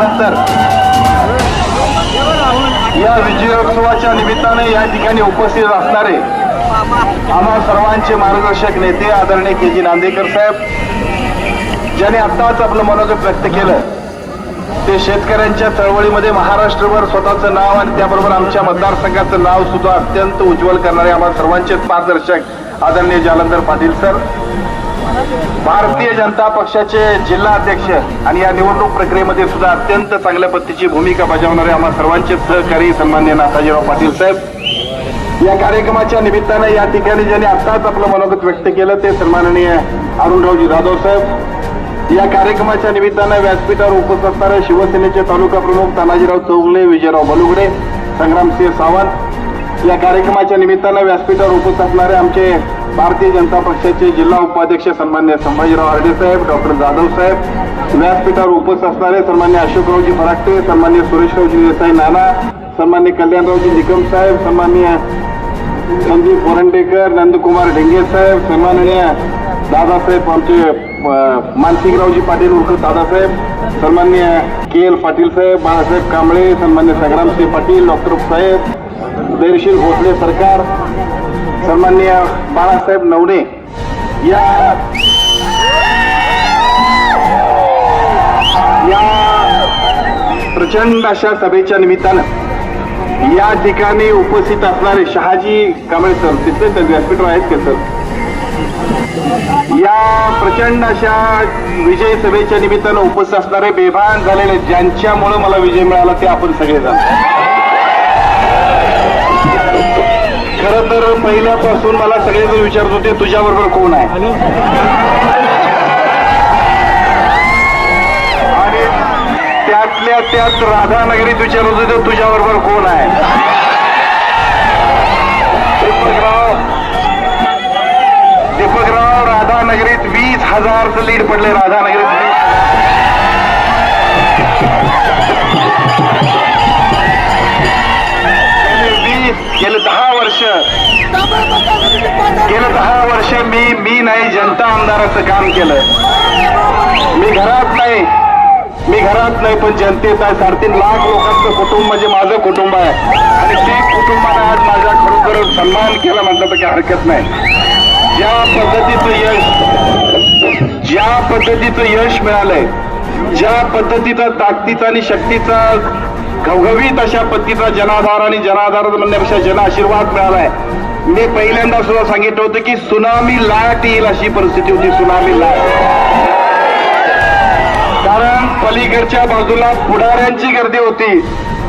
झाल्यानंतर या विजयोत्सवाच्या निमित्ताने या ठिकाणी उपस्थित असणारे आम्हा सर्वांचे मार्गदर्शक नेते आदरणीय के जी नांदेकर साहेब ज्याने आत्ताच आपलं मनोगत व्यक्त केलं ते शेतकऱ्यांच्या चळवळीमध्ये महाराष्ट्रभर स्वतःचं नाव आणि त्याबरोबर आमच्या मतदारसंघाचं नाव सुद्धा अत्यंत उज्ज्वल करणारे आम्हा सर्वांचे मार्गदर्शक आदरणीय जालंधर पाटील सर. भारतीय जनता पक्षाचे जिल्हा अध्यक्ष आणि या निवडणूक प्रक्रियेमध्ये सुद्धा अत्यंत चांगल्या पद्धतीची भूमिका बजावणारे आम्हा सर्वांचे सहकारी सन्मान्य नाथाजीराव पाटील साहेब. या कार्यक्रमाच्या निमित्तानं या ठिकाणी ज्यांनी आत्ताच आपलं मनोगत व्यक्त केलं ते सन्माननीय अरुणरावजी जाधव साहेब. या कार्यक्रमाच्या निमित्तानं व्यासपीठावर उपस्थित असणारे शिवसेनेचे तालुका प्रमुख तानाजीराव चौगले विजयराव बलुगडे संग्रामसिंह सावंत. या कार्यक्रमाच्या निमित्तानं व्यासपीठावर उपस्थित असणारे आमचे भारतीय जनता पक्षाचे जिल्हा उपाध्यक्ष सन्मान्य संभाजीराव आर्डे साहेब डॉक्टर जाधव साहेब व्यासपीठावर उपस्थित असणारे सन्मान्य अशोकरावजी फराटे सन्मान्य सुरेशरावजी देसाई नाना सन्मान्य कल्याणरावजी निकम साहेब सन्मान्य संजीव बोरंडेकर नंदकुमार ढेंगे साहेब सन्माननीय दादासाहेब आमचे मानसिंगरावजी पाटील उर्फ दादासाहेब सन्मान्य के एल पाटील साहेब बाळासाहेब कांबळे सन्मान्य संग्रामसिंह पाटील डॉक्टर साहेब धैर्यशील भोसले सरकार सन्मान्य बाळासाहेब नवणे या या प्रचंड अशा सभेच्या निमित्तानं या ठिकाणी उपस्थित असणारे शहाजी कांबळे सर तिथले तर व्यासपीठ आहेत का सर? या प्रचंड अशा विजय सभेच्या निमित्तानं उपस्थित असणारे बेभान झालेले ज्यांच्यामुळे मला विजय मिळाला ते आपण सगळेजण. जाणतो पहिल्यापासून मला सगळेजण विचारत होते तुझ्याबरोबर कोण आहे? आणि? त्यातल्या त्यात राधानगरीत विचारत होते तुझ्याबरोबर कोण आहे? दीपकराव. दीपकराव राधानगरीत वीस हजारचं लीड पडले राधानगरीत. जनता आमदाराचं काम केलं मी घरात नाही. मी घरात नाही पण जनतेत आहे. साडेतीन लाख लोकांचं कुटुंब म्हणजे माझं कुटुंब आहे. आणि ते कुटुंबाने आज माझ्या खरोखर सन्मान केला म्हटलं तर काही हरकत नाही. ज्या पद्धतीचं यश ज्या पद्धतीचं यश मिळालंय ज्या पद्धतीचा ताकदीचा आणि शक्तीचा घवघवीत अशा पद्धतीचा जनाधार आणि जनाधार म्हणण्यापेक्षा जन आशीर्वाद मिळालाय मी पहिल्यांदा सुद्धा सांगितलं होतं की सुनामी लाट येईल अशी परिस्थिती होती सुनामी लाट. कारण पलीकडच्या बाजूला पुढाऱ्यांची गर्दी होती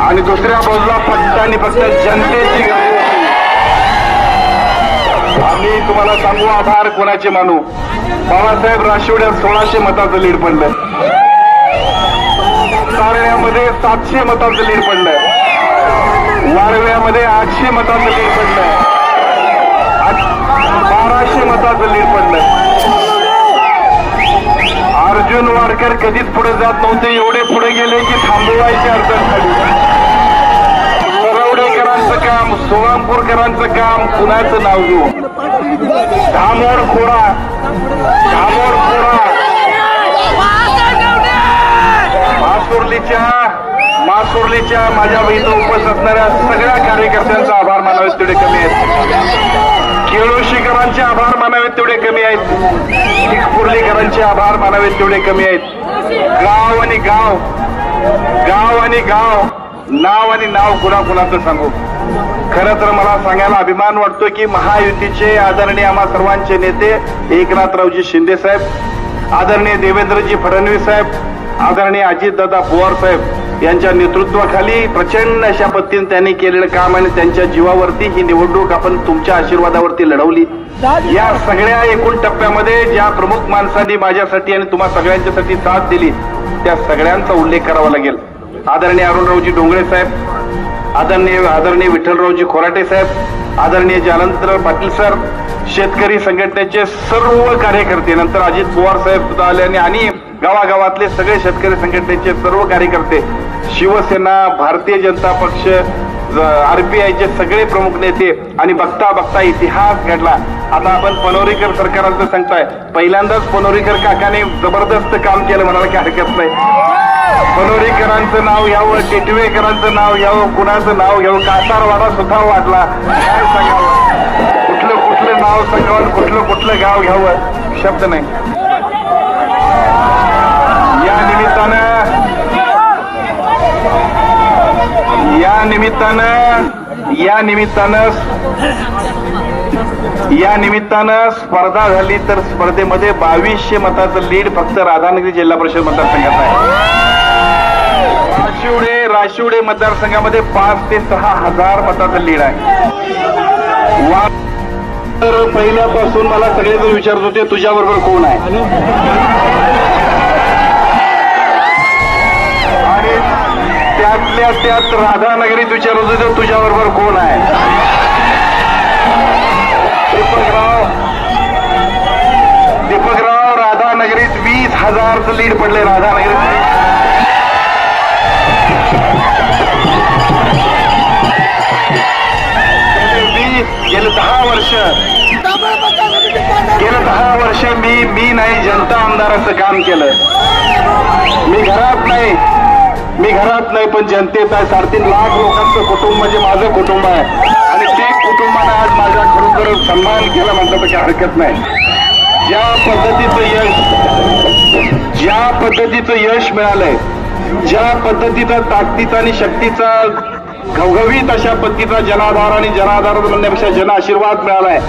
आणि दुसऱ्या बाजूला फक्त आणि फक्त जनतेची गर्दी होती. आम्ही तुम्हाला सांगू आभार कोणाचे मानू? बाळासाहेब राशिवड्यात सोळाशे मताचं लीड पडलं सारण्यामध्ये सातशे मताचं लीड पडलंय. वारव्यामध्ये आठशे मताचं लीड पडलंय. आठ- मताचं लीड अर्जुन वाडकर कधीच पुढे जात नव्हते एवढे पुढे गेले की थांबवायची अडचण झाली. सरवडेकरांचं काम सोळापूरकरांचं काम कुणाचं नाव घेऊ धामोड खोडा. धामोड खोडा. मासुर्लीच्या मासुर्लीच्या माझ्या इथं उपस्थित असणाऱ्या सगळ्या कार्यकर्त्यांचा आभार मानावे तेवढे कमी आहेत. केळोशीकरांचे आभार मानावेत तेवढे कमी आहेत. पुर्लीकरांचे आभार मानावेत तेवढे कमी आहेत. गाव आणि गाव गाव आणि गाव नाव आणि नाव कुणा कुणाचं सांगू? खरं तर मला सांगायला अभिमान वाटतो की महायुतीचे आदरणीय आम्हा सर्वांचे नेते एकनाथरावजी शिंदे साहेब आदरणीय देवेंद्रजी फडणवीस साहेब आदरणीय अजितदादा पवार साहेब यांच्या नेतृत्वाखाली प्रचंड अशा पद्धतीने त्यांनी केलेलं काम आणि त्यांच्या जीवावरती ही निवडणूक आपण तुमच्या आशीर्वादावरती लढवली. या सगळ्या एकूण टप्प्यामध्ये ज्या प्रमुख माणसांनी माझ्यासाठी आणि तुम्हा सगळ्यांच्यासाठी साथ दिली त्या सगळ्यांचा उल्लेख करावा लागेल. आदरणीय अरुणरावजी डोंगरे साहेब आदरणीय आदरणीय विठ्ठलरावजी खोराटे साहेब आदरणीय जालंधर पाटील सर शेतकरी संघटनेचे सर्व कार्यकर्ते नंतर अजित पवार साहेब सुद्धा आले आणि आणि गावागावातले सगळे शेतकरी संघटनेचे सर्व कार्यकर्ते शिवसेना भारतीय जनता पक्ष आरपीआयचे सगळे प्रमुख नेते आणि बघता बघता इतिहास घडला. आता आपण पनोरीकर सरकारांचं सांगताय. पहिल्यांदाच पनोरीकर काकाने जबरदस्त काम केलं म्हणायला काही हरकत नाही. पनोरीकरांचं नाव घ्यावं टिटवेकरांचं नाव घ्यावं कुणाचं नाव घ्यावं कासारवाडा सुद्धा वाटला काय सांगावं? कुठलं कुठलं नाव सांगावं कुठलं कुठलं गाव घ्यावं? शब्द नाही या निमित्तानं या निमित्तानं या निमित्तानं या निमित्तानं स्पर्धा झाली तर स्पर्धेमध्ये बावीसशे मताचं लीड फक्त राधानगरी जिल्हा परिषद मतदारसंघात आहे. राशिवडे राशिवडे मतदारसंघामध्ये पाच ते सहा हजार मताचं लीड आहे. वा तर पहिल्यापासून मला सगळेजण विचारत होते तुझ्याबरोबर कोण आहे? त्यातल्या त्यात राधानगरीत विचारत होते तुझ्या बरोबर कोण आहे? दीपकराव दीपकराव राधानगरीत वीस हजारचं लीड पडले राधानगरीत. गेले दहा वर्ष. गेले दहा वर्ष मी मी नाही जनता आमदाराचं काम केलं. मी घरात नाही. मी घरात नाही पण जनतेत आहे. साडेतीन लाख लोकांचं कुटुंब म्हणजे माझं कुटुंब आहे. आणि ते कुटुंबाने आज माझ्या खरोखर सन्मान केला म्हणलं तर काही हरकत नाही. ज्या पद्धतीचं यश ज्या पद्धतीचं यश मिळालंय ज्या पद्धतीचा ताकदीचा आणि शक्तीचा घवघवीत अशा पद्धतीचा जनाधार आणि जनाधार म्हणण्यापेक्षा जन आशीर्वाद मिळालाय